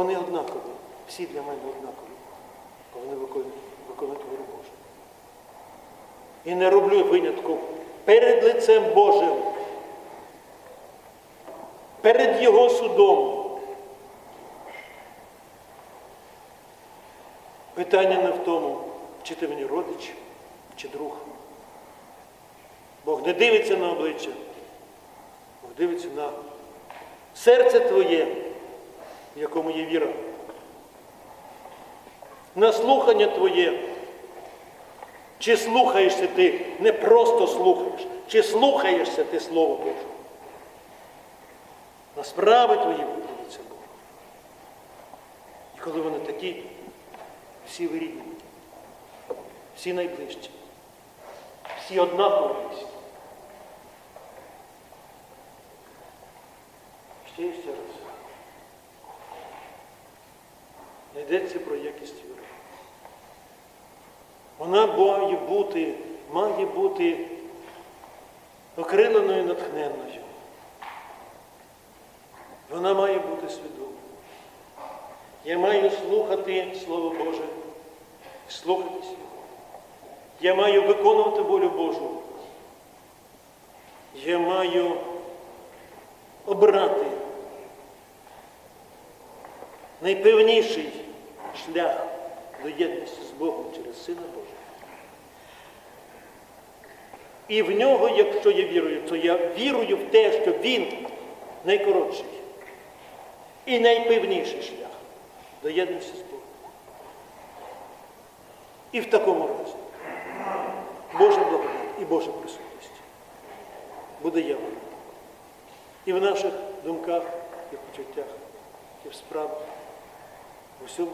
Вони однакові, всі для мене однакові, бо вони виконують волю Божу. І не роблю винятку перед лицем Божим, перед Його судом. Питання не в тому, чи ти мені родич, чи друг. Бог не дивиться на обличчя, Бог дивиться на серце твоє, якому є віра. На слухання твоє. Чи слухаєшся ти, не просто слухаєш, чи слухаєшся ти Слово Боже. На справи твої виправиться Бог. І коли вони такі, всі ви рідні, всі найближчі, всі однакові. Ще і ще раз. Не йдеться про якість віри. Вона має бути, має бути окриленою натхненною. Вона має бути свідомою. Я маю слухати Слово Боже, слухатись Його. Я маю виконувати волю Божу. Я маю обрати найпевніший шлях до єдності з Богом через Сина Божого. І в нього, якщо я вірую, то я вірую в те, що він найкоротший і найпевніший шлях до єдності з Богом. І в такому разі Божа благодать і Божа присутність буде явлена і в наших думках, і в почуттях, і в справах, у всьому.